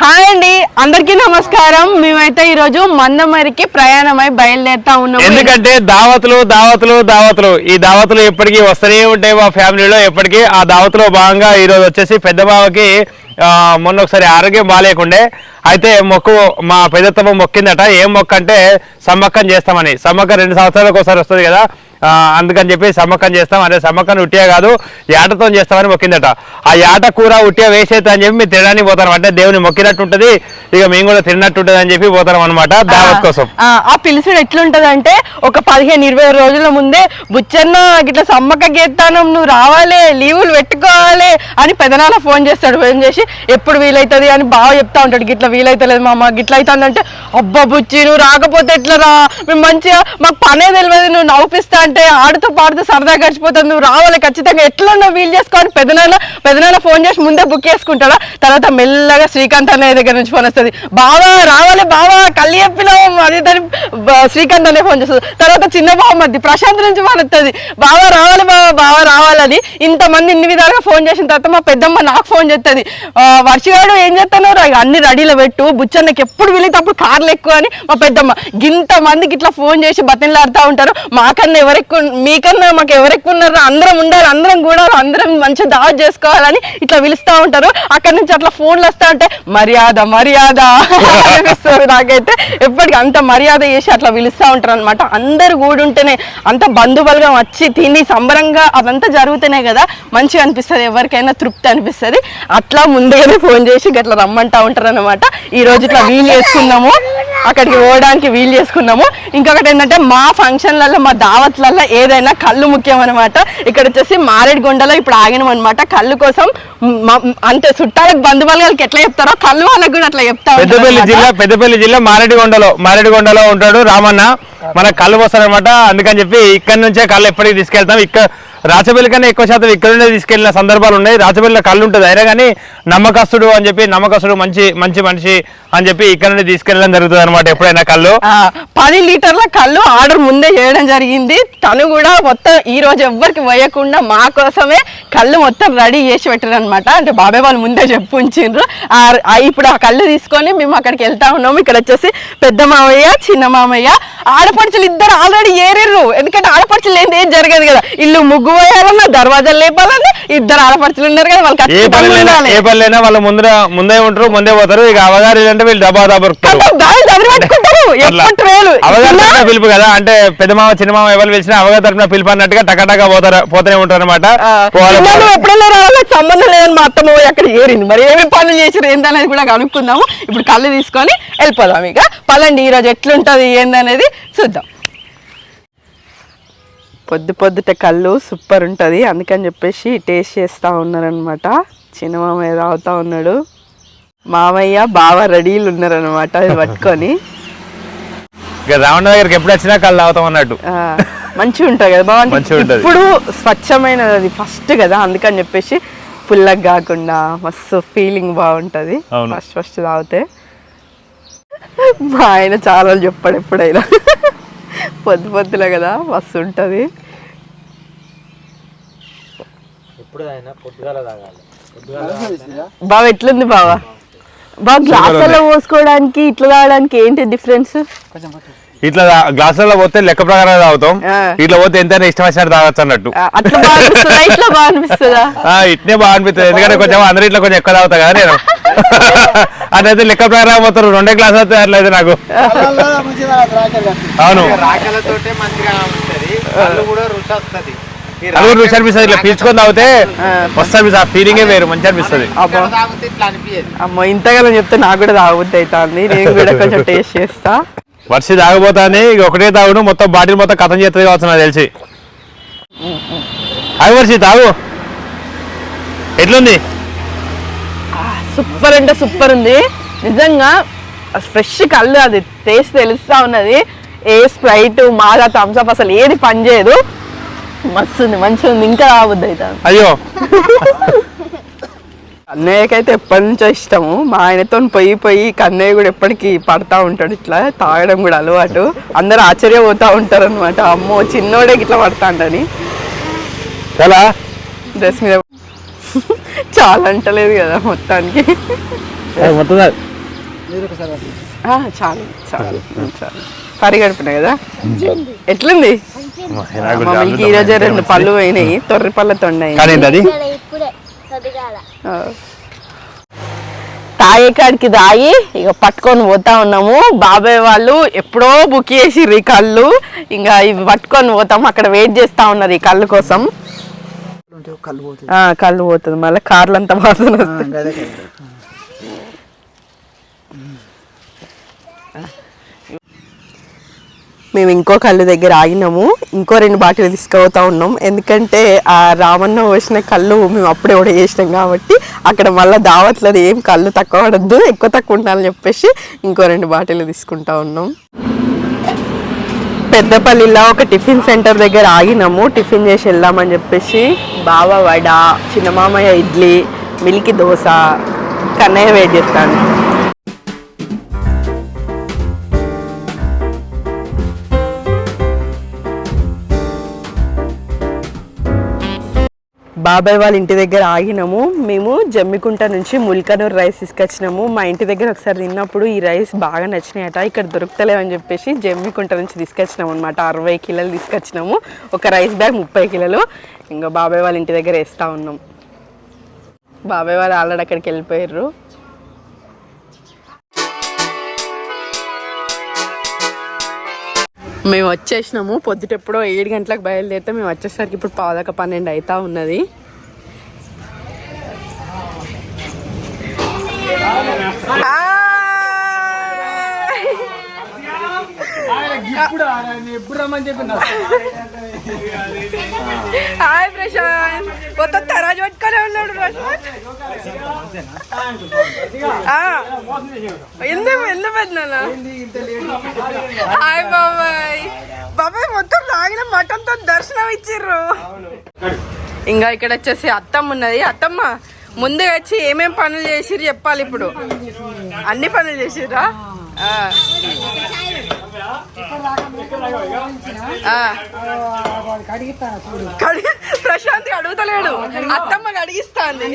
Hi అండి అందరికీ నమస్కారం. మేమైతే ఈ రోజు మందమరికి ప్రయాణమై బయలుదేరుతా ఉన్నాం ఎందుకంటే దావతులు దావతులు దావతులు. ఈ దావతులు ఎప్పటికీ వస్తూనే ఉంటాయి మా ఫ్యామిలీలో. ఎప్పటికీ ఆ దావతులో భాగంగా ఈ రోజు వచ్చేసి పెద్ద బావకి మొన్న ఒకసారి ఆరోగ్యం బాగాలేకుండే. అయితే మొక్కు మా పెద్దతమ్మ మొక్కిందట. ఏం మొక్క అంటే సమ్మక్కం చేస్తామని. సమ్మక్క రెండు సంవత్సరాలకు ఒకసారి వస్తుంది కదా. అందుకని చెప్పి సమ్మక్కం చేస్తాం. అదే సమ్మక్కం ఉట్టియా కాదు యాటతో చేస్తామని మొక్కిందట. ఆ యాట కూర ఉట్టియా వేసేది అని చెప్పి మేము తినడానికి పోతాం. అంటే దేవుని మొక్కినట్టు ఉంటుంది ఇక మేము కూడా తిన్నట్టు ఉంటుంది అని చెప్పి పోతాం అనమాట దావత్ కోసం. ఆ, పిలుసుడు ఎట్లుంటది అంటే ఒక పదిహేను ఇరవై రోజుల ముందే బుచ్చన్న ఇట్లా సమ్మక్క గీతానం నువ్వు రావాలి లీవులు పెట్టుకోవాలి అని పెదనాన్న ఫోన్ చేస్తాడు ఫోన్ చేసి ఎప్పుడు వీలైతుంది? అని బాగా చెప్తా ఉంటాడు గిట్లా వీలైతలేదు మామ గిట్లా అవుతుందంటే అబ్బా బుచ్చి నువ్వు రాకపోతే ఎట్లా రా మేము మంచిగా మాకు పనే తెలియదు నువ్వు నవ్విస్తా అంటే ఆడుతూ పాడుతూ సరదా గడిచిపోతుంది. నువ్వు రావాలి ఖచ్చితంగా. ఎట్లన్నా వీలు చేసుకోవాలి. పెదనాన్న పెదనాన్న ఫోన్ చేసి ముందే బుక్ చేసుకుంటాడా? తర్వాత మెల్లగా శ్రీకాంత్ అన్నయ్య దగ్గర నుంచి ఫోన్ వస్తుంది. బావా రావాలి బావా కళ్ళు చెప్పినాం అది దాని శ్రీకాంత్ అనే ఫోన్ చేస్తుంది. తర్వాత చిన్న బావ మధ్య ప్రశాంత్ నుంచి ఫోన్ వస్తుంది బావా రావాలి బావా బావా రావాలని ఇంతమంది ఇన్ని విధాలుగా ఫోన్ చేసిన తర్వాత మా పెద్దమ్మ నాకు ఫోన్ చేస్తుంది. వర్షగాడు ఏం చేస్తాను అన్ని రెడీలో పెట్టు. బుచ్చన్నకి ఎప్పుడు వీలైతే అప్పుడు కార్లు ఎక్కువ అని మా పెద్దమ్మ. ఇంతమందికి ఇట్లా ఫోన్ చేసి బతిలాడుతూ ఉంటారు. మాకన్నా ఎవరెక్కువ మీకన్నా మాకు ఎవరెక్కువ ఉన్నారో అందరం ఉండాలి అందరం కూడా అందరం మంచిగా దావత్ చేసుకోవాలని ఇట్లా పిలుస్తూ ఉంటారు. అక్కడ నుంచి అట్లా ఫోన్లు వస్తా ఉంటే మర్యాద మర్యాద అనిపిస్తుంది నాకైతే. ఎప్పటికీ అంత మర్యాద చేసి అట్లా పిలుస్తూ ఉంటారు అనమాట అందరు కూడుంటేనే అంత బంధుబలుగా వచ్చి తిని సంబరంగా అదంతా జరుగుతూనే కదా మంచిగా అనిపిస్తుంది ఎవరికైనా తృప్తి అనిపిస్తుంది. అట్లా ముందుగానే ఫోన్ చేసి గట్లా రమ్మంటా ఉంటారు అనమాట ఈ రోజు ఇట్లా వీలు చేసుకున్నాము అక్కడికి పోవడానికి వీలు చేసుకున్నాము. ఇంకొకటి ఏంటంటే మా ఫంక్షన్లలో మా దావత్లలో ఏదైనా కళ్ళు ముఖ్యం అనమాట ఇక్కడ వచ్చేసి మారేడుగొండలో ఇప్పుడు ఆగినాం అనమాట కళ్ళు కోసం అంటే చుట్టాలకు బంధువులకి ఎట్లా చెప్తారో కళ్ళు వాళ్ళకి కూడా అట్లా చెప్తా ఉంటారు పెద్దపల్లి. జిల్లా పెద్దపల్లి జిల్లా మారేడుగొండలో మారేడుగొండలో ఉంటాడు రామన్న. మన కళ్ళు వస్తారనమాట అందుకని చెప్పి ఇక్కడ నుంచే కళ్ళు ఎప్పటికీ తీసుకెళ్తాం. ఇక్కడ రాచబెల్లి కన్నా ఎక్కువ శాతం ఇక్కడ నుండే తీసుకెళ్ళిన సందర్భాలు ఉన్నాయి. రాచబెల్లిలో కళ్ళు ఉంటుంది. అయినా కానీ నమ్మకస్తుడు అని చెప్పి నమ్మకస్తుడు మంచి మంచి మనిషి అని చెప్పి ఇక్కడ నుండి తీసుకెళ్ళడం జరుగుతుంది అనమాట ఎప్పుడైనా కళ్ళు? పది లీటర్ల కళ్ళు ఆర్డర్ ముందే చేయడం జరిగింది. తను కూడా మొత్తం ఈ రోజు ఎవ్వరికి వేయకుండా మా కోసమే కళ్ళు మొత్తం రెడీ చేసి పెట్టారు అనమాట అంటే బాబాయ్ వాళ్ళు ముందే చెప్పు ఉంచిండ్రు. ఆ- ఇప్పుడు ఆ కళ్ళు తీసుకొని మేము అక్కడికి వెళ్తా ఉన్నాము. ఇక్కడ వచ్చేసి పెద్ద మామయ్య చిన్న మామయ్య ఆడ ఆడపడుచులు ఇద్దరు ఆల్రెడీ ఏరిర్రు. ఎందుకంటే ఆడపడుచులు ఏంటి ఏం జరగదు కదా. ఇల్లు ముగ్గు వేయాలన్నా దర్వాజాలు లేపాలన్నా ఇద్దరు ఆడపడుచులు ఉన్నారు కదా వాళ్ళు ఏ పనిలైనా. ఏ పనిలైనా వాళ్ళు ముందర ముందే ఉంటారు ముందే పోతారు. ఇక అవగారు అంటే వీళ్ళు ఎప్పుడు ట్రేలు అవగాహన పిలుపు కదా. అంటే పెద్ద మామ చిన్న మామ ఎవరు పిలిచినా అవగాహన తరపున పిలుపు అన్నట్టుగా టకటకా పోతారు పోతూనే ఉంటారు అనమాట ఎప్పుడైనా రావాలని సంబంధం లేదని మా అత్తమ్మ పోయి అక్కడ ఏరింది. మరి ఏమేమి పనులు చేసారు ఏందనేది కూడా కనుక్కుందాము. ఇప్పుడు కళ్ళు తీసుకొని వెళ్ళిపోదాం ఇక. పదండి ఈరోజు ఎట్లుంటది? ఏందనేది చూద్దాం. పొద్దు పొద్దుట కళ్ళు సూపర్ ఉంటుంది. అందుకని చెప్పేసి టేస్ట్ చేస్తూ ఉన్నారనమాట చిన్న మామయ్య తాగుతా ఉన్నాడు. మామయ్య బావ రెడీలు ఉన్నారనమాట ఇది పట్టుకొని. రావణ దగ్గరికి ఎప్పుడు వచ్చినా కళ్ళు తాగుతాం అన్నట్టు. మంచిగా ఉంటుంది కదా ఉంటది. ఇప్పుడు స్వచ్ఛమైనది అది ఫస్ట్ కదా. అందుకని చెప్పేసి పుల్లగా కాకుండా మస్తు ఫీలింగ్ బాగుంటుంది. ఫస్ట్ ఫస్ట్ తాగితే. మా ఆయన చాలా రోజులు చెప్పాడు ఎప్పుడైనా. పొద్దు పొద్దులే కదా మస్తు ఉంటుంది. బావ ఎట్లుంది బావ? బావ గ్లాసులలో పోసుకోవడానికి ఇట్లా తాగడానికి ఏంటి డిఫరెన్స్ ఇట్లా గ్లాసులలో పోతే లెక్క ప్రకారం తాగుతాం. ఇట్లా పోతే ఎంతైనా ఇష్టం వచ్చినట్టు తాగొచ్చు అన్నట్టు. అట్లా బాగా అనిపిస్తుందా? ఇట్లా బాగా అనిపిస్తుందా? ఆ, ఇట్నే బాగా అనిపిస్తుంది. ఎందుకంటే కొంచెం అందరి ఇట్లా కొంచెం ఎక్కువ తాగుతా కదా నేను. అదైతే లెక్క ప్రకారం పోతారు. రెండే గ్లాస్ అయితే అట్లయితే నాకు. అవును. రాకలతోటే మంచిగా ఉంటది. కళ్ళు కూడా రుచి వస్తుంది. అది కూడా రుచి అనిపిస్తుంది. ఇట్లా పీల్చుకొని తాగితే మస్తు అనిపిస్తుంది. ఆ ఫీలింగే వేరు. మంచి అనిపిస్తుంది. అమ్మో చెప్తే నాకు కూడా తాగబుద్ధి అవుతుంది. నేను కూడా కొంచెం టేస్ట్ చేస్తా. వర్షి తాగబోతాని ఇక ఒకటే తాగుడు మొత్తం బాటిల్ మొత్తం కథం చేస్తుంది కావచ్చు నాకు తెలిసి. అవి వర్షి తాగు. ఎట్లుంది? సూపర్ అంటే సూపర్ ఉంది. నిజంగా ఫ్రెష్ కళ్ళు అది టేస్ట్ తెలుస్తా ఉన్నది. ఏ స్ప్రైట్ మాగా థమ్స్అప్ అసలు ఏది పని చేయదు మస్తు ఉంది మంచిగా ఉంది ఇంకా రాబుద్ది అవుతుంది. అయ్యో. అన్నయ్యకైతే ఎప్పటి నుంచో ఇష్టము. మా ఆయనతో పోయి పోయి కన్నయ్య కూడా ఎప్పటికీ పడతా ఉంటాడు ఇట్లా. తాగడం కూడా అలవాటు. అందరూ ఆశ్చర్యపోతా ఉంటారు అనమాట అమ్మో చిన్నోడే ఇట్లా పడతాండని. చాలా డ్రెస్ మీద చాలా అంటలేదు కదా మొత్తానికి. మొత్తం చాలు చాలు చాలు. పరిగడుపున కదా? ఎట్లుంది? మిల్కి ఈ రోజే రెండు పళ్ళు పోయినాయి తొర్రి పళ్ళతో కానీ చదిగాల తాగే కాడికి తాగి ఇక పట్టుకొని పోతా ఉన్నాము. బాబాయ్ వాళ్ళు ఎప్పుడో బుక్ చేసిర్రు ఈ కళ్ళు. ఇంకా ఇవి పట్టుకొని పోతాం. అక్కడ వెయిట్ చేస్తా ఉన్నారు ఈ కళ్ళు కోసం. కళ్ళు పోతుంది. ఆ, కళ్ళు పోతుంది. మళ్ళీ కార్లు అంతా వాసన వస్తుంది మేము ఇంకో కళ్ళు దగ్గర ఆగినాము. ఇంకో రెండు బాటిల్ తీసుకుపోతా ఉన్నాం. ఎందుకంటే ఆ రామన్న పోసిన కళ్ళు మేము అప్పుడే కూడా చేసినాం కాబట్టి అక్కడ మళ్ళీ దావట్లేదు ఏం కళ్ళు తక్కువ పడద్దు ఎక్కువ తక్కువ ఉండాలని చెప్పేసి ఇంకో రెండు బాటిల్ తీసుకుంటా ఉన్నాం. పెద్దపల్లిలో ఒక టిఫిన్ సెంటర్ దగ్గర ఆగినాము. టిఫిన్ చేసి వెళ్దామని చెప్పేసి బావ వడ చిన్నమామయ్య ఇడ్లీ మిల్కి దోశ కన్నయ్య వెయిట్ చేస్తాను. బాబాయ్ వాళ్ళ ఇంటి దగ్గర ఆగినాము. మేము జమ్మికుంట నుంచి ముల్కనూరు రైస్ తీసుకొచ్చినాము. మా ఇంటి దగ్గర ఒకసారి తిన్నప్పుడు ఈ రైస్ బాగా నచ్చినాయట ఇక్కడ దొరుకుతలేవని చెప్పేసి జమ్మికుంట నుంచి తీసుకొచ్చినాము అనమాట అరవై కిలోలు తీసుకొచ్చినాము. ఒక రైస్ బ్యాగ్ ముప్పై కిలోలు ఇంకా బాబాయ్ వాళ్ళ ఇంటి దగ్గర వేస్తూ ఉన్నాం. బాబాయ్ వాళ్ళు ఆల్రెడీ అక్కడికి వెళ్ళిపోయారు మేము వచ్చేసినాము. పొద్దుటెప్పుడో ఏడు గంటలకు బయలుదేరితే మేము వచ్చేసరికి ఇప్పుడు పావుదాక పన్నెండు అవుతా ఉన్నది. హాయ్ ప్రశాంత్. కొత్త తరాజు పట్టుకొని ఉన్నాడు ప్రశాంత్. ఆ. ఎందుకు ఎందుకు హాయ్ బాబాయ్. బాబాయ్ మొత్తం లాగిన మటన్తో దర్శనం ఇచ్చిర్రు. ఇంకా ఇక్కడ వచ్చేసి అత్తమ్మ ఉన్నది. అత్తమ్మ ముందే వచ్చి ఏమేం పనులు చేసిర్రు చెప్పాలి ఇప్పుడు. అన్ని పనులు చేసిర్రా. కడిగి ప్రశాంత్ అడుగుతలేడు. అత్తమ్మ కడిగిస్తాంది.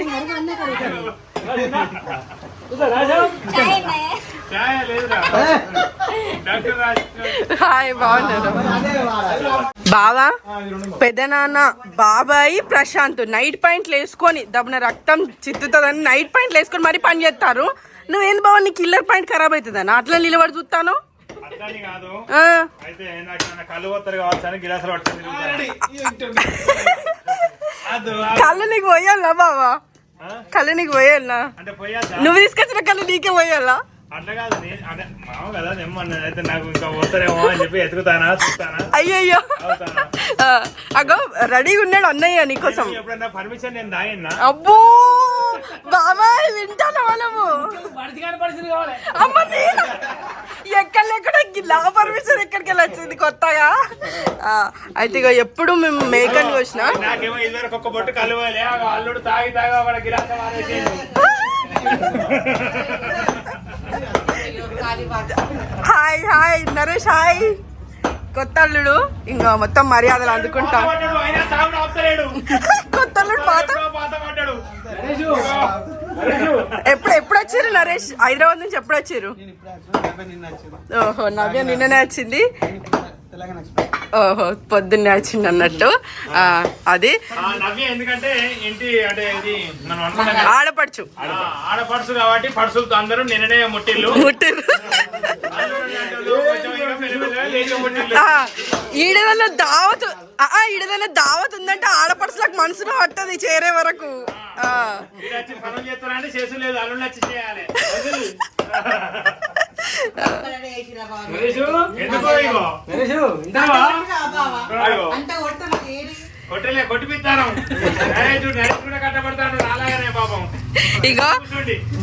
హాయ్ బాగున్నారు? బావా పెదనాన్న బాబాయి ప్రశాంత్. నైట్ పాయింట్లు వేసుకొని దబ్బున రక్తం చిత్తుతుందని నైట్ పాయింట్లు వేసుకొని మరీ పని చేస్తారు. నువ్వేంది బావా నీ కిల్లర్ పాయింట్ ఖరాబ్ అవుతుందని? అట్లా నిలబడి చూస్తాను. అయితే నాకు కళ్ళు పోతారు కావచ్చు అని గిలాసులు కళ్ళు నీకు పోయాలా బావా? కళ్ళు నీకు పోయాలా అంటే పోయాదా నువ్వు తీసుకొచ్చిన కళ్ళు నీకే పోయాలా అట్లా కాదు అంటే మామ కదా నిమ్మన్నా అయితే నాకు ఇంకా పోతారేమో అని చెప్పి ఎతుకుతానా చూస్తానా? అయ్యయ్యో. అవుతానా? ఆ, అగో రెడీగా ఉన్నాడు అన్నయ్య నీకోసం. అబ్బో బాబాయ్ వింటాను మనము? అమ్మ నేను ఎక్కడ ఎక్కడ? లా పర్మిషన్ ఎక్కడికి వెళ్ళి వచ్చింది? కొత్తగా? అయితే ఇక ఎప్పుడు మేము మేకని వచ్చిన హాయ్ హాయ్ నరేష్ హాయ్. కొత్త అల్లుడు. ఇంకా మొత్తం మర్యాదలు అందుకుంటాం. కొత్త అల్లుడు పాత? ఎప్పుడు ఎప్పుడు వచ్చారు నరేష్? హైదరాబాద్ నుంచి ఎప్పుడు వచ్చారు ఓహో నవ్య నిన్ననే వచ్చింది. ఓహో పొద్దున్నే వచ్చింది అన్నట్టు. ఆ, అది. ఆ నవ్య ఎందుకంటే ఇంటి అంటే ఇది మనం అనుకున్నాం కదా, ఆడపడుచు. ఆ, ఆడపడుసు కాబట్టి పడుసులతో అందరూ నిన్ననే ముట్టిల్లు. ముట్టిల్లు. ఈడదన్న దావత్ ఈడదన్న దావత్ ఉందంటే ఆడపడుచులకు మనసులో పట్టది చేరే వరకు. ఆ. వీడు వచ్చి పనులు చేస్తానంటే చేసు లేదు అల్లుళ్ళు వచ్చి చేయాలి. ఎందుకో ఇగో ఇగో. కొట్టలే కొట్టిపిస్తాను కూడా అలాగనే పాపం. ఇగో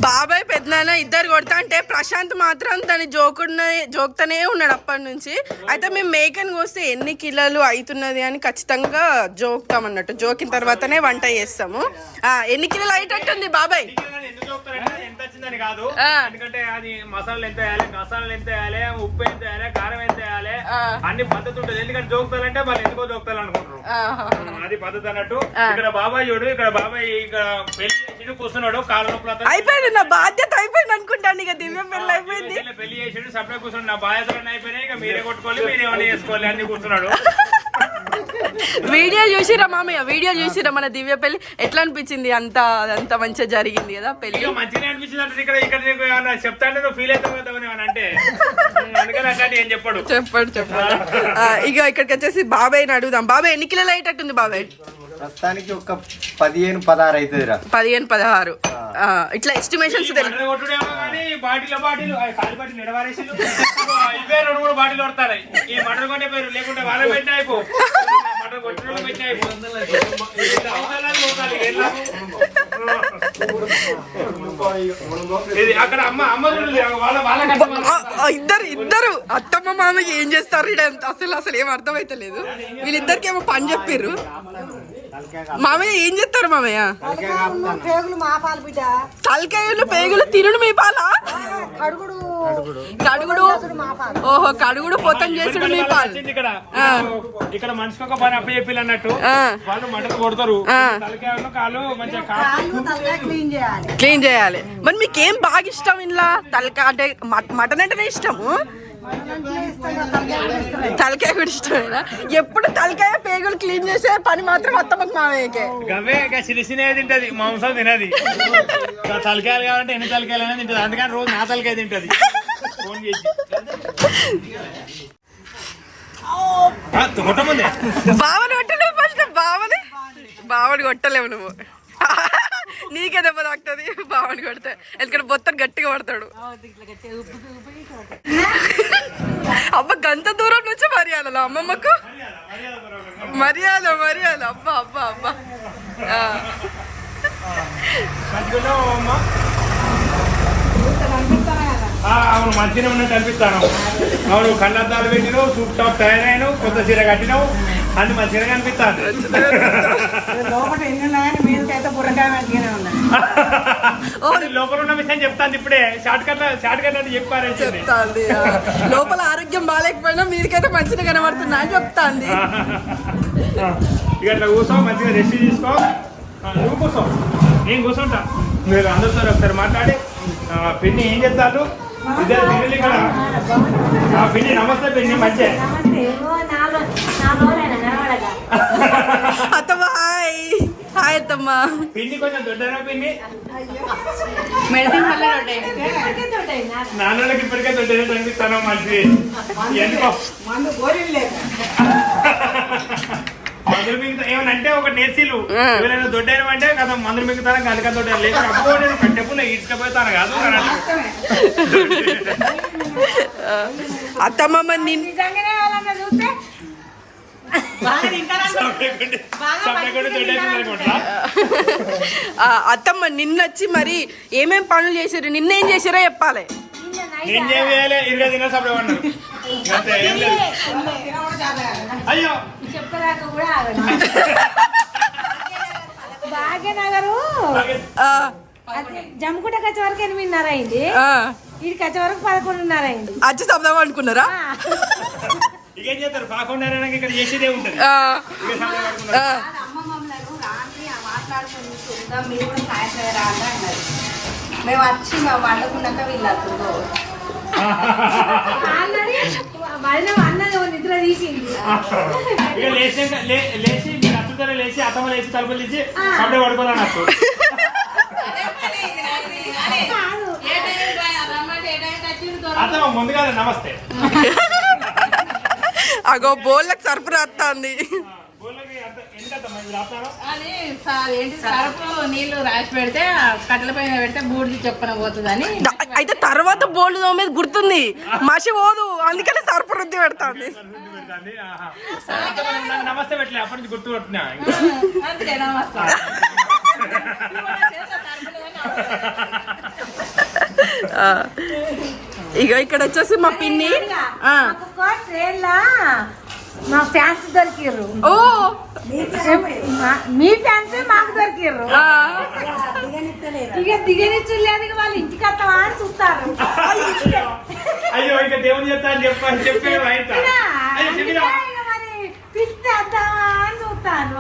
బాబాయ్ పెద్దనాన్న ఇద్దరు కొడతా అంటే ప్రశాంత్ మాత్రం తన జోకున్న జోక్తనే ఉన్నాడు అప్పటి నుంచి. అయితే మేము మేకని కోస్తే ఎన్ని కిలోలు అవుతున్నది అని ఖచ్చితంగా జోక్తాం అన్నట్టు. జోకిన తర్వాతనే వంట చేస్తాము. ఆ, ఎన్ని కిలోలు అయ్యేటట్టుంది బాబాయ్? ఎంత వచ్చిందని కాదు. ఎందుకంటే అది మసాలాలు ఎంత వేయాలి మసాలాలు ఎంత వేయాలి ఉప్పు ఎంత వేయాలి కారం ఎంత వేయాలి. అన్ని పద్ధతి ఉంటుంది. ఎందుకంటే జోకుతారంటే వాళ్ళు ఎందుకో జోకుతారు అనుకుంటారు. ఆహా. అది పద్ధతి అన్నట్టు. ఇక్కడ బాబాయ్ చూడు ఇక్కడ బాబాయ్ ఇక్కడ పెళ్ళి చేసి కూర్చున్నాడు కాళ్ళ నొప్పులు అయిపోయింది నా బాధ్యత అయిపోయింది అనుకుంటాను ఇక దివ్య పెళ్ళి అయిపోయింది. పెళ్ళి చేసిండు సపరేట్ కూర్చున్నాడు నా బాధ్యతలు అయిపోయినాయి ఇక మీరే కొట్టుకోవాలి మీరే ఏమన్నా చేసుకోవాలి అన్ని కూర్చున్నాడు. వీడియో చూసిరా మామయ్య వీడియో చూసిరా మన దివ్య పెళ్ళి? ఎట్లా అనిపించింది అంత అంత మంచిగా జరిగింది కదా పెళ్ళి? మంచిగా అనిపించింది అంటే ఇక్కడ ఇక్కడ నీకు ఏమన్నా నువ్వు ఫీల్ అవుతావు అంటే? ఏం చెప్పాడు. చెప్పండి చెప్పండి. ఆ, ఇక ఇక్కడికి వచ్చేసి బాబాయ్ని అడుగుదాం. బాబాయ్ ఎన్ని కిలోలు అయ్యేటట్టుంది బాబాయ్? ప్రస్తుతానికి ఒక పదిహేను పదహారు అవుతుందిరా పదిహేను పదహారు. ఆ, ఇట్లా ఎస్టిమేషన్స్ తెలుసు ఇద్దరు ఇద్దరు. అత్తమ్మ మామ ఏం చేస్తారు? అసలు అసలు ఏం అర్థమైతలేదు. వీళ్ళిద్దరికి ఏమో పని చెప్పిర్రు. మామయ్య ఏం చేస్తారు మామయ్య? పేగులు మా పాలు బిడ్డ. తలకాయలు పేగులు తినుడు మీ పాల? కడుగుడు. కడుగుడు. ఓహో కడుగుడు పొతం చేసుడు మీ పాలు. ఇక్కడ. ఇక్కడ మనిషికి ఒక పని అప్ప చెప్పిల్లు అన్నట్టు. వాళ్ళు మటన్ కొడతారు. క్లీన్ చేయాలి. క్లీన్ చేయాలి. మరి మీకేం బాగా ఇష్టం ఇంట్లో? తలకాయ అంటే మట్- మటన్ అంటేనే ఇష్టము? తలకాయ కూడా ఇష్టమేనా? ఎప్పుడు తలకాయ పేగులు క్లీన్ చేసే పని మాత్రం అత్తమ్మకి మామయ్యకే గవే ఇక సిరిసినే తింటది మాంసం తినది. తలకాయలు కావాలంటే ఎన్ని తలకాయలు అయినా తింటది. అందుకని రోజు నా తలకాయ తింటది. ఫోన్ చేసి బావని కొట్టలేవు ఫస్ట్ బావని? బావని కొట్టలేవు నువ్వు. నీకే దెబ్బ తాకుతుంది బావని కొడితే. ఎందుకంటే బొత్తను గట్టిగా పడతాడు. అబ్బా గంత దూరం నుంచి మర్యాదలు అమ్మమ్మకు? మర్యాద మర్యాద. అబ్బా అబ్బా అబ్బా. అవును మంచిగా ఉన్నట్టు అనిపిస్తాను. అవును కళ్ళద్దాలు పెట్టినావు సూప్ టాప్ తయారైనావు కొత్త చీర కట్టినావు అన్ని మంచిగా కనిపిస్తాను లోపల ఉన్న విషయం చెప్తాను ఇప్పుడే. షార్ట్ కట్ షార్ట్ కట్ అని. చెప్పారేసింది చెప్తాంది. లోపల ఆరోగ్యం బాగాలేకపోయినా మీరికైతే మంచిగా కనబడుతున్నా అని చెప్తాంది. ఇక ఇట్లా కూర్చో మంచిగా రెస్ట్ తీసుకో. నువ్వు కూర్చో. నేను కూర్చుంటా. మీరు అందరితో ఒకసారి మాట్లాడి. పిన్ని ఏం చెప్తారు ఇద్దరు పిల్లలు ఇక్కడ. పిన్ని నమస్తే పిన్ని మంచి అత్తమ్మ పిన్ని కొంచెం దొడ్డనా పిన్ని నాన్నలకి ఇప్పటికే దొడ్డనే అనిపిస్తాను మంచి ఎందుకో? మందులు మిగతా అంటే ఒక నేర్సీలు ఎవరైనా దొడ్డైన అంటే కదా మందులు మిగతాను కనుక దొడ్డ లేదు. అబ్బో నేను ఈడ్చుకపోతాను కాదు. అత్తమ్మ మరి నిన్ నిజంగానే వాళ్ళని చూస్తే అత్తమ్మ నిన్నొచ్చి మరి ఏమేం పనులు చేసారు నిన్నేం చేసారో చెప్పాలి. అయ్యో భాగ్యనగరు. జమ్ముకుంట కచ్చే వరకు ఎనిమిదిన్నర అయింది. ఆ, ఇది కచ్చే వరకు పదకొండున్నర అయింది. అచ్చి చెప్దాం అనుకున్నారా? ఇకేం చేస్తారు? కాకుండా ఇక్కడ చేసేదే ఉంటది. మేము వచ్చి వండుకున్నాక వీళ్ళు ఓ నిద్ర తీసింది. లేచి లేచి మీరు అత్తుతారే లేచి అత్తమ్మ లేచి తలుపులు తీసి సపరేట్ పడుకోవాలని నాకు అత్తమ్మ ముందుగా నమస్తే. అగో బోళ్ళకి సరుపు రాస్తుంది ఊళ్ళోకి అంత- ఎంత అత్తమ్మ ఇది రాస్తారా? అది స- ఏంటి సరుపు నీళ్ళు రాసి పెడితే కట్టెల పైన పెడితే బూడిది చొప్పున పోతుందని. అయితే తర్వాత బోల్డ్ మీద గుర్తుంది. మసి పోదు అందుకని సరుపు రుద్ది పెడతాంది. నమస్తే. పెట్టలే అప్పటి నుంచి గుర్తు పట్టినా ఇక ఇక్కడ వచ్చేసి మా పిన్ని. మా ఫ్యాన్స్ దొరికిర్రు. ఓ. మా- మీ ఫ్యాన్స్ మాకు దొరికిర్రు. ఇక దిగనిచ్చలేదు ఇక వాళ్ళు ఇంటికి వస్తావా అని చూస్తారు. అయ్యో ఇక దేవుని చెప్తా అని చెప్పినా? వద్దామా అని చూస్తాను.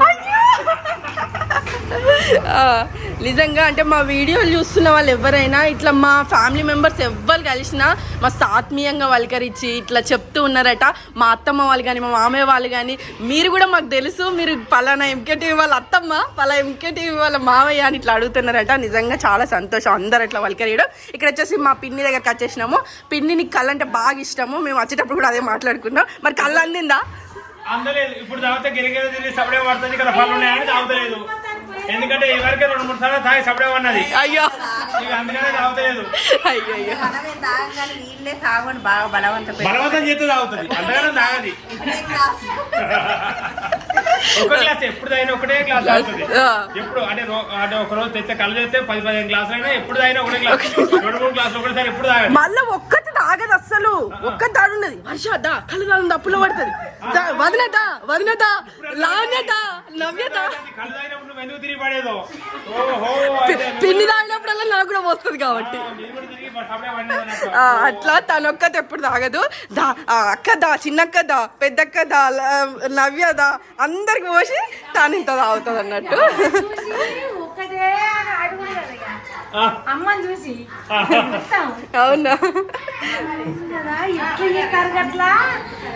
నిజంగా అంటే మా వీడియోలు చూస్తున్న వాళ్ళు ఎవరైనా ఇట్లా మా ఫ్యామిలీ మెంబర్స్ ఎవ్వరు కలిసినా మస్తు ఆత్మీయంగా వలకరించి ఇట్లా చెప్తూ ఉన్నారట. మా అత్తమ్మ వాళ్ళు కానీ మా మామయ్య వాళ్ళు కానీ మీరు కూడా మాకు తెలుసు మీరు పలానా ఎంకేటీవీ వాళ్ళ అత్తమ్మ పలా ఎంకేటీవీ వాళ్ళ మామయ్య అని ఇట్లా అడుగుతున్నారట. నిజంగా చాలా సంతోషం అందరు ఇట్లా వలకరియడం ఇక్కడ వచ్చేసి మా పిన్ని దగ్గరికి వచ్చేసినాము. పిన్ని నీకు అంటే బాగా ఇష్టము. మేము వచ్చేటప్పుడు కూడా అదే మాట్లాడుకున్నాం. మరి కళ్ళు అందిందా? అందలేదు. ఇప్పుడు తాగితే గిరిగిరి తిరిగి సపడే పడుతుంది కదా పనులు ఉన్నాయని తాగుతలేదు. ఎందుకంటే ఎవరికి రెండు మూడు సార్లు తాగి సపడే ఉన్నది అయ్యో. ఇక అందుకనే తాగుతలేదు. అయ్యో అయ్యో. మనమే తాగగానే నీళ్ళే తాగని బాగా బలవంత బలవంతం చేస్తే తాగుతుంది. అంతగానే తాగది. ఒక గ్లాస్ ఎప్పుడు తాగినా ఒకటే గ్లాస్ తాగుతుంది. ఎప్పుడు అంటే అంటే ఒక రోజు తెస్తే కళ్ళు చేస్తే పది పదిహేను గ్లాసులు అయినా ఎప్పుడు తాగినా ఒకటే గ్లాస్ రెండు మూడు గ్లాసులు ఒకటేసారి ఎప్పుడు తాగదు. మళ్ళా ఒక్కటి తాగదు అస్సలు. ఒక్కటి ఉన్నది. వర్ష కళ్ళు తాగు తప్పులో పడుతుంది. వదినట వదినట వదినదా నవ్యత పిన్ని తాగినప్పుడల్లా నాకు కూడా వస్తుంది కాబట్టి. ఆ, అట్లా తనొక్కత ఎప్పుడు తాగదు. దా ఆ, అక్క దా చిన్నక్క దా పెద్దక్క దా అందరికి పోసి తాను ఇంత తాగుతుంది అన్నట్టు చూసి ఒక్కటే అడుగుడు కదా ఇక. ఆ. అమ్మని చూసి. అవునా? కదా ఎట్లా చేస్తారు గట్లా?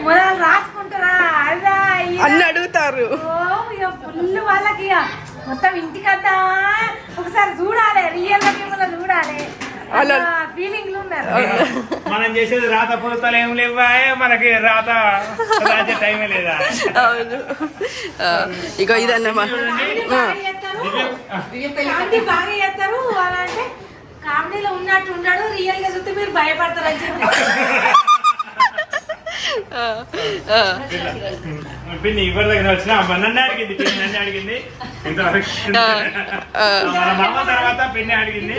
మొదలు రాసుకుంటారా? అదా. అన్ని అడుగుతారు. ఫుల్ వాళ్ళకి ఇక మొత్తం ఇంటికి వద్దామా? ఒకసారి చూడాలి రియల్గా మిమ్మల్ని చూడాలి. అలా- ఫీలింగ్లు ఉన్నారు. మనం చేసేది రాత పులతలు ఏం లేవా మనకి రాత రాసే టైమే లేదా? అవును. ఇగో ఇదన్నమా? బాగా చేస్తారు. కామెడీ బాగా చేస్తారు. అలా అంటే కామెడీలో ఉన్నట్టు ఉండడు రియల్గా చూస్తే మీరు భయపడతారు అని చెప్పి. పిన్ని ఎవరి దగ్గర వచ్చినా నన్ను అడిగింది పిన్ని నన్ను అడిగింది. ఇంతవరకు మామ తర్వాత పిన్ని అడిగింది.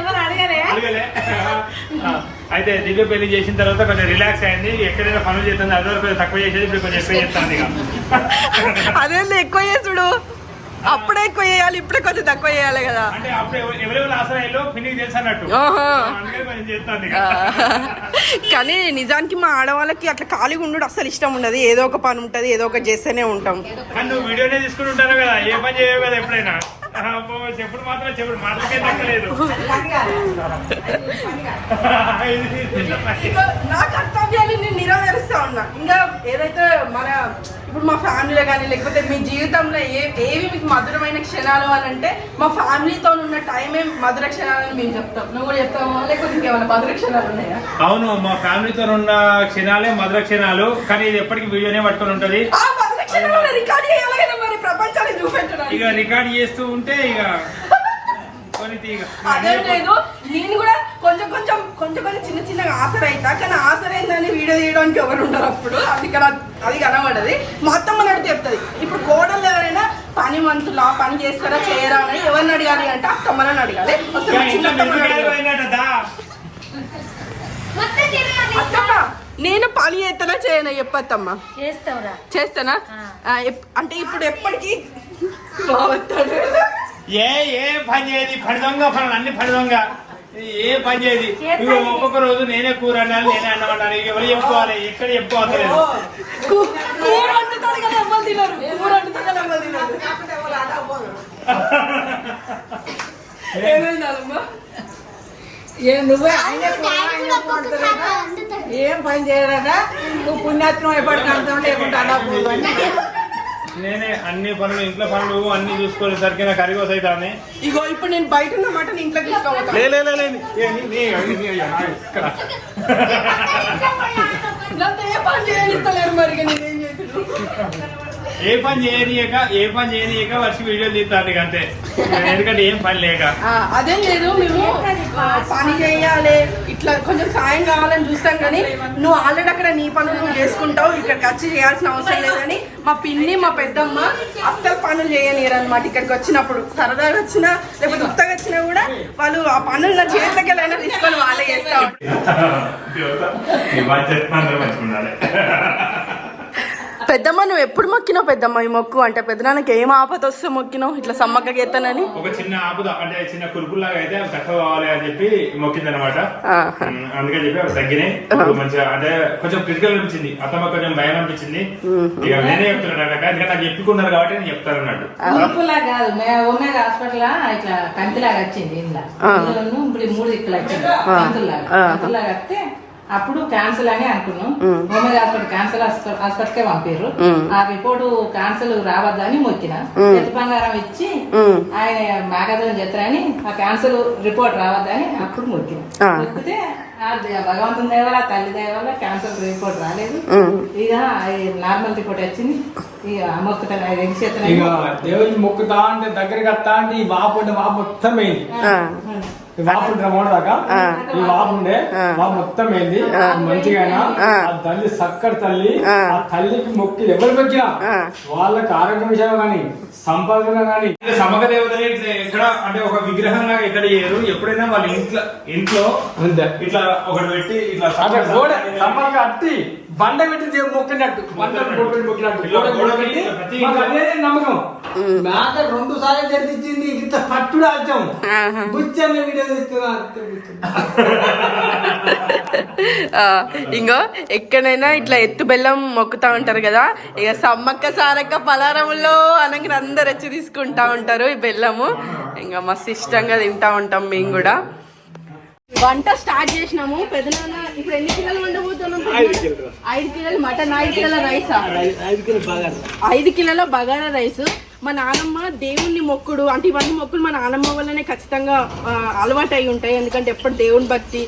ఎవరు అడగలే? అయితే దివ్య పెళ్ళి చేసిన తర్వాత కొంచెం రిలాక్స్ అయింది. ఎక్కడైనా పనులు చేస్తుంది అది వరకు కొంచెం తక్కువ చేసేది ఇప్పుడు కొంచెం ఎక్కువ చేస్తాను ఇక. అదేంటి ఎక్కువ చేసుడు అప్పుడే ఎక్కువ చేయాలి ఇప్పుడే కొంచెం తక్కువ చేయాలి కదా. అంటే కానీ నిజానికి మా ఆడవాళ్ళకి అట్లా ఖాళీగా ఉండడు అస్సలు ఇష్టం ఉండదు. ఏదో ఒక పని ఉంటుంది ఏదో ఒకటి చేస్తూనే ఉంటాం. వీడియోనే తీసుకుని ఉంటాను కదా ఏ పని చేయవు కదా ఎప్పుడైనా? చెప్పుడు మాత్రం చెప్పుడు మాటలకే దక్కలేదు. నా కర్తవ్యాన్ని నేను నెరవేరుస్తా ఉన్నా. ఇంకా ఏదైతే మన ఇప్పుడు మా ఫ్యామిలీలో కానీ లేకపోతే మీ జీవితంలో ఏ ఏవి మీకు మధురమైన క్షణాలు అని అంటే మా ఫ్యామిలీతో ఉన్న టైమే మధుర క్షణాలని మేము చెప్తాం. నువ్వు కూడా చెప్తావా? లేకపోతే ఇంకేమైనా మధుర క్షణాలు ఉన్నాయా? అవును మా ఫ్యామిలీతో ఉన్న క్షణాలే మధుర క్షణాలు కానీ ఇది ఎప్పటికీ వీడియోనే పట్టుకొని ఉంటది. ఆ మధుర క్షణాలు రికార్డ్ చేయాలి కదా మరి. చూపెట్టడానికి ఇక రికార్డ్ చేస్తూ ఉంటే ఇక అదేం లేదు నేను కూడా కొంచెం కొంచెం కొంచెం కొంచెం చిన్న చిన్నగా ఆసరైతా కానీ ఆసరైందని వీడియో తీయడానికి ఎవరు ఉండరు అప్పుడు. అది ఇక్కడ అది కనబడది. మా అత్తమ్మ నడితే చెప్తుంది ఇప్పుడు కోడలు ఎవరైనా పని మంతులా పని చేస్తారా చేయరా అని ఎవరిని అడగాలి అంటే అత్తమ్మని అడగాలి. అత్తమ్మ నేను పని చేస్తానా చేయనా? చెప్పత్తమ్మ చేస్తానా? అంటే ఇప్పుడు ఎప్పటికీ ఏ ఏ పని చేయది? పని దొంగ పనులు అన్ని పని దొంగ ఏ పని చేయది? ఇక ఒక్కొక్క రోజు నేనే కూర అన్నాను నేనే అన్నమన్నాను. ఇక ఎవరు చెప్పుకోవాలి? ఎక్కడ చెప్పుకోవట్లేదు. ఏమైందమ్మా? ఏం నువ్వే పని చేయడట నువ్వు పుణ్యాత్రం ఎప్పటికి అంటావు లేకుంటే అలా పోదు అని నేనే అన్ని పనులు ఇంట్లో పనులు అన్ని చూసుకోలేసరికి నాకు అరిగోస్ అవుతాను ఇగో ఇప్పుడు నేను బయట ఉన్నమాట నేను ఇంట్లోకి తీసుకోపోతాను లే లే, లే, లే. ఏ, నీ- నీ- నీ- నీ- ఇక్కడ. నన్ను ఏ పని చేయనిస్తలేరు మరి ఇక నేనేం చేసిండు ఏ పని చేయనీయక ఏ పని చేయనీయక వచ్చి వీడియో తీస్తాను అంతే. ఎందుకంటే ఏం పని లేక. అదేం లేదు మేము పని చేయాలి ఇట్లా కొంచెం సాయం కావాలని చూస్తాం కానీ నువ్వు ఆల్రెడీ అక్కడ నీ పనులు నువ్వు చేసుకుంటావు ఇక్కడికి వచ్చి చేయాల్సిన అవసరం లేదని మా పిన్ని మా పెద్దమ్మ అస్సలు పనులు చేయనీయరు అనమాట ఇక్కడికి వచ్చినప్పుడు. సరదాగా వచ్చినా లేకపోతే ఉత్తగా వచ్చినా కూడా వాళ్ళు ఆ పనులు నా చేతికి వెళ్ళైనా తీసుకొని వాళ్ళే చేస్తా ఉంటారు. నీ బాధ్యత అందరూ మంచిగా ఉండాలి పెద్దమ్మ నువ్వు ఎప్పుడు మొక్కినావు పెద్దమ్మ? ఈ మొక్కు అంటే పెద్దనాన్నకి ఏం ఆపత వస్తే మొక్కినావు? ఇట్లా సమ్మక్క గీతనని? ఒక చిన్న ఆపుద అంటే చిన్న కురుపులాగా అయితే అవి తక్కువ కావాలి అని చెప్పి మొక్కింది అనమాట అందుకని చెప్పి అవి తగ్గినాయి. మంచిగా అంటే కొంచెం క్రిటికల్ అనిపించింది. అత్తమ్మ కొంచెం భయం అనిపించింది. ఇక నేనే చెప్తున్నాను అన్నమాట. ఎందుకంటే నాకు చెప్పుకున్నారు కాబట్టి నేను చెప్తాను అన్నట్టు. ఊపులా కాదు. ఒమేగా హాస్పిటల్ ఇట్లా కంతిలాగా వచ్చింది ఇంట్లో ఇప్పుడు మూడు దిక్కులు వచ్చింది. కంతులాగా కంతులాగా వస్తే అప్పుడు క్యాన్సల్ అని అనుకున్నాం. ఒమేగా హాస్పిటల్ క్యాన్సల్ హాస్పిటల్ కే పంపారు ఆ రిపోర్ట్ క్యాన్సల్ రావద్దని మొక్కిన. ఎత్తు బంగారం ఇచ్చి ఆయన మేఘాదం చేస్తారని ఆ క్యాన్సల్ రిపోర్ట్ రావద్దని అప్పుడు మొక్కిన. మొక్కితే భగవంతుని దేవాల తల్లి దేవాల క్యాన్సర్ రిపోర్ట్ రాలేదు. ఇక నార్మల్ రిపోర్ట్ వచ్చింది. ఇక ఎగిసేతన దేవుని మొక్కుతా అంటే దగ్గరికి వస్తా అంటే ఈ వాపు వాపు మొత్తం అయింది వాపు మోడదాకా ఈ వాపు ఉండే? వాపు మొత్తం అయింది మంచిగా అయినా ఆ. తల్లి సక్కడి తల్లి ఆ. తల్లికి మొక్కి ఎవరు మొక్కినా? వాళ్ళకి ఆరోగ్య విషయం కానీ సంపాదన కానీ. సమగ దేవతని ఇట్లా ఎక్కడ అంటే ఒక విగ్రహం లాగా ఎక్కడ చేయరు ఎప్పుడైనా వాళ్ళ ఇంట్లో ఇంట్లో ఇట్లా ఒకటి పెట్టి ఇట్లా గోడ సంపర్క అట్టి బండ పెట్టి దేవుడు మొక్కినట్టు. బండ మొక్కినట్టు. గోడ పెట్టి మాకు అదే నమ్మకం. మేక రెండు సార్లు జరిపించింది ఇంత పట్టుడు ఆచాం బుచ్చన్న వీడియో ఇంకో ఎక్కడైనా ఇట్లా ఎత్తు బెల్లం మొక్కుతా ఉంటారు కదా ఇక సమ్మక్క సారక్క పలారములో అనగా అందరు వచ్చి తీసుకుంటా ఉంటారు ఈ బెల్లము. ఇంకా మస్తు ఇష్టంగా తింటా ఉంటాం మేము కూడా. వంట స్టార్ట్ చేసినాము. పెదనాన్న ఇప్పుడు ఎన్ని కిలోలు వండబోతున్నాం ఐదు కిలోలు మటన్ ఐదు కిలోల రైస్? ఐదు కిలోల బగారా రైస్. మా నానమ్మ దేవుణ్ణి మొక్కుడు. అంటే ఇవన్నీ మొక్కులు మా నానమ్మ వల్లనే ఖచ్చితంగా అలవాటు అయి ఉంటాయి. ఎందుకంటే ఎప్పుడు దేవుని భక్తి.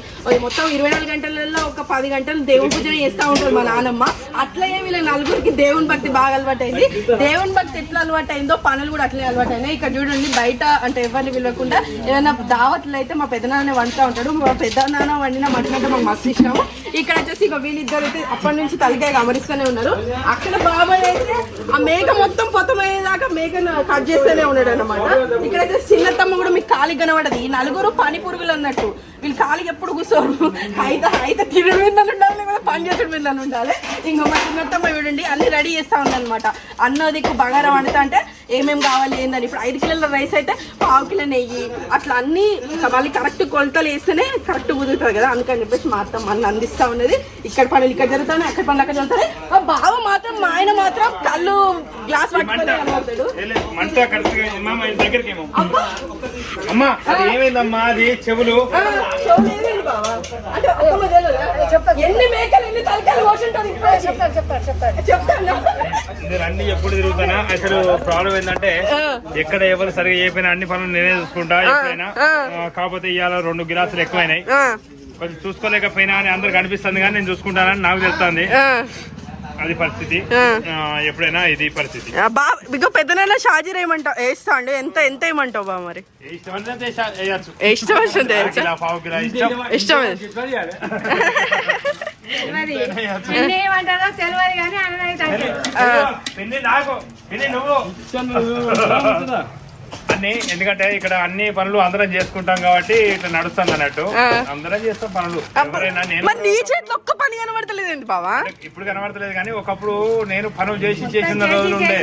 మొత్తం ఇరవై నాలుగు గంటలలో ఒక పది గంటలు దేవుని పూజ చేస్తూ ఉంటారు మా నానమ్మ. అట్లనే వీళ్ళ నలుగురికి దేవుని భక్తి బాగా అలవాటు అయింది దేవుని భక్తి ఎట్లా అలవాటు అయిందో పనులు కూడా అట్లే అలవాటు అయినాయి ఇక్కడ చూడండి బయట అంటే ఎవరిని పిలవకుండా ఏదైనా దావట్లు అయితే మా పెద్దనాన్న వండుతూ ఉంటాడు. మా పెద్దనాన్న వండిన మటన్ అంటే మాకు మస్తు ఇష్టం. ఇక్కడ వచ్చేసి ఇక వీళ్ళిద్దరు అయితే అప్పటి నుంచి తలకాయ గమనిస్తూనే ఉన్నారు. అక్కడ బాబాయ్ అయితే ఆ మేక మొత్తం పొత్తమయ్యేదాకా మేకను కట్ చేస్తూనే ఉన్నాడు అనమాట ఇక్కడైతే చిన్నతమ్మ కూడా మీకు ఖాళీ కనబడదు. ఈ నలుగురు పని పురుగులు అన్నట్టు. వీళ్ళు ఖాళీ ఎప్పుడు కూర్చోరు. అయితే అయితే తిరుడు మీద ఉండాలి లేకపోతే పని చేసుడు మీద ఉండాలి. ఇంకో మా చిన్నతమ్మ చూడండి అన్ని రెడీ చేస్తా ఉందన్నమాట. అన్నది బంగారం వండుతా అంటే ఏమేమి కావాలి ఏందని. ఇప్పుడు ఐదు కిలోల రైస్ అయితే పావు కిలో నెయ్యి. అట్లా అన్ని మళ్ళీ కరెక్ట్ కొలతలు వేస్తేనే కరెక్ట్ కుదురుతుంది కదా. అందుకని చెప్పేసి మా అత్త మన అందిస్తా ఉన్నది. ఇక్కడ పనులు ఇక్కడ జరుగుతాయి అక్కడ పనులు అక్కడ జరుగుతాయి ఆ బావ మాత్రం మా ఆయన మాత్రం కళ్ళు గ్లాస్ ఏమైందమ్మా అది చెవులు? ఎన్ని మేకలు ఎన్ని తలకాయలు పోషుంటారు చెప్తాను చెప్తాను చెప్తాను చెప్తాను. నేను అన్ని ఎప్పుడు తిరుగుతానా? అసలు ప్రాబ్లం ఏంటంటే ఎక్కడ ఎవరు సరిగా చెప్పిన అన్ని పనులు నేనే చూసుకుంటా ఎప్పుడైనా. కాకపోతే ఇవాళ రెండు గిలాసులు ఎక్కువైనాయి. కొంచెం చూసుకోలేకపోయినా అని అందరికి అనిపిస్తుంది కానీ నేను చూసుకుంటానని నాకు తెలుస్తుంది. అది పరిస్థితి. ఎప్పుడైనా ఇది పరిస్థితి. బా ఇగో పెద్దనైనా షాజీర్ ఏమంటావు వేస్తా అండి? ఎంత ఎంత ఏమంటావు బా మరి? ఇష్టం. ఇష్టం ఇష్టం. ఏమంటారో తెలియదు కానీ అన్న అయితే పిన్ని నాకు పిన్ని నువ్వు. అన్ని ఎందుకంటే ఇక్కడ అన్ని పనులు అందరం చేసుకుంటాం కాబట్టి ఇట్లా నడుస్తుంది అన్నట్టు. అందరం చేస్తాం పనులు. ఎవరైనా నేను మరి నీ చేతిలో ఒక్క పని కనబడతలేదండి బావా? ఇప్పుడు కనబడతలేదు కానీ ఒకప్పుడు నేను పనులు చేసి చేసిన రోజులు ఉండే.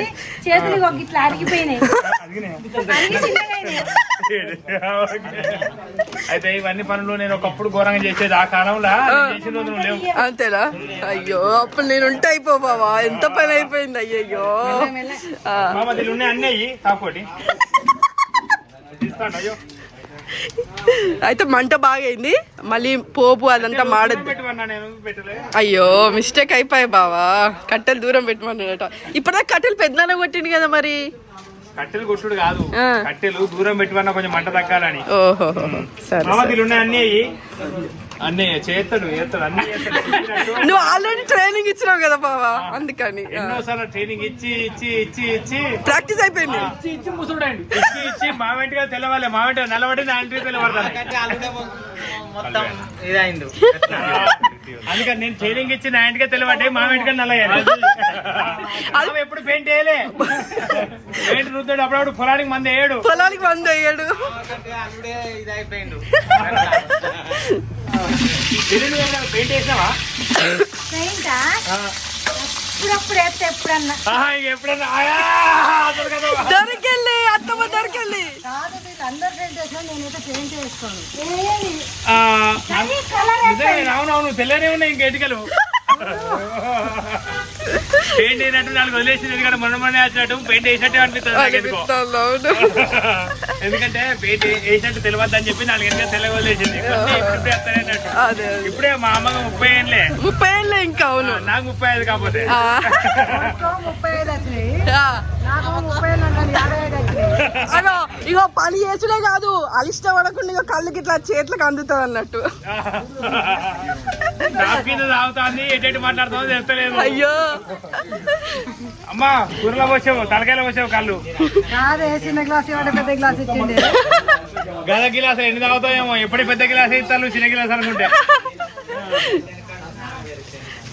చేతులు ఒక ఇట్లా అరిగిపోయినాయి. అయితే ఇవన్నీ పనులు నేను ఒకప్పుడు ఘోరంగా చేసేది ఆ కాలంలో నేను చేసిన రోజులు లేవు అంతేనా? అయ్యో అప్పుడు నేను ఉంటే అయిపో బావా. ఎంత పని అయిపోయింది అయ్యయ్యో. ఆ, ఉన్నాయి అన్నీ అయ్యి అయ్యో అయితే మంట బాగా అయింది మళ్ళీ పోపు అదంతా మాడద్దు అయ్యో మిస్టేక్ అయిపోయాయి బావా. కట్టెలు దూరం పెట్టమన్నాడట. ఇప్పటిదాకా కట్టెలు పెద్దనాన్న కొట్టిండు కదా మరి. కట్టెలు కొట్టుడు కాదు. కట్టెలు దూరం పెట్టమన్నా కొంచెం మంట తగ్గాలని. ఓహో సరే మామ దీని ఉన్నాయి అన్నీ అయ్యి అన్నీ చేస్తాడు చేస్తాడు అన్ని నువ్వు ఆల్రెడీ ట్రైనింగ్ ఇచ్చినావు కదా బావా? అందుకని. ఎన్నోసార్లు ట్రైనింగ్ ఇచ్చి ఇచ్చి ఇచ్చి ఇచ్చి. ప్రాక్టీస్ అయిపోయింది. ఇచ్చి ఇచ్చి ముసుడాయండి ఇచ్చి ఇచ్చి మా వెంటగా తెల్లవాలి మా వెంట నిలబడి నా ఇంటికి తెల్లబడతాను మొత్తం ఇదైంది అందుకని నేను ట్రైనింగ్ ఇచ్చి నా ఇంటికి తెల్లబడ్డే మా వెంటగా నల్లయ్యాలి అది. ఎప్పుడు పెయింట్ వేయలే. పెయింట్ రుద్దాడు అప్పుడప్పుడు పొలానికి మంది వేయడు. పొలానికి వంద అయ్యాడు అల్లుడే పెయింట్ పెయింటా? వేస్తే ఎప్పుడన్నా. దొరికెళ్ళి అత్తమ్మ దొరికెళ్ళి ఆ, నిజమే, అవునవును తెల్లనే ఉన్నాయి ఇంక ఎటుకలు. పెయింట్ అయినట్టు నాలుగు వదిలేసింది ఎందుకంటే మొన్న మొన్న వచ్చినట్టు పెయింట్ వేసినట్టే అనిపిస్తుంది నాకు ఎందుకో. ఎందుకంటే పెయింట్ వేసినట్టు తెలియదు అని చెప్పి నాలుగు ఎనిమిది తెల్లగా వదిలేసింది. ఇప్పుడే మా అమ్మగా ముప్పై ఏళ్ళే. ముప్పై ఏళ్ళే ఇంకా అవును. నాకు ముప్పై ఐదు కాకపోతే. ముప్పై ఐదు. నాకు ఇగో పని చేసుడే కాదు. అలిష్ట పడకుండా ఇగో కళ్ళకి ఇట్లా చేతులకు అందుతుంది అన్నట్టు. తాగుతాంది ఎటు మాట్లాడుతుందో తెలుస్తలేదు. అయ్యో. అమ్మా కూరలో పోసావు తలకాయలో పోసావు కళ్ళు. కాదే చిన్న గ్లాస్ ఇవ్వండి పెద్ద గ్లాస్ ఇచ్చింది. గద గిలాస్ ఎన్ని తాగుతాయేమో ఎప్పటి పెద్ద గిలాస్ ఇస్తాను చిన్న గిలాస్ అనుకుంటే.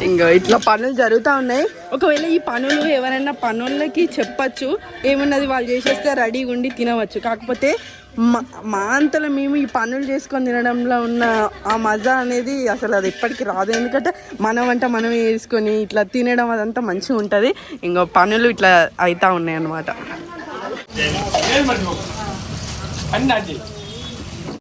ఇంకో ఇట్లా పనులు జరుగుతూ ఉన్నాయి. ఒకవేళ ఈ పనులు ఎవరైనా పనులకి చెప్పచ్చు ఏమున్నది వాళ్ళు చేసేస్తే రెడీగా ఉండి తినవచ్చు. కాకపోతే మా మా అంతలో మేము ఈ పనులు చేసుకొని తినడంలో ఉన్న ఆ మజా అనేది అసలు అది ఎప్పటికీ రాదు. ఎందుకంటే మనం వంట మనం వేసుకొని ఇట్లా తినడం అదంతా మంచిగా ఉంటుంది. ఇంకో పనులు ఇట్లా అవుతూ ఉన్నాయి అన్నమాట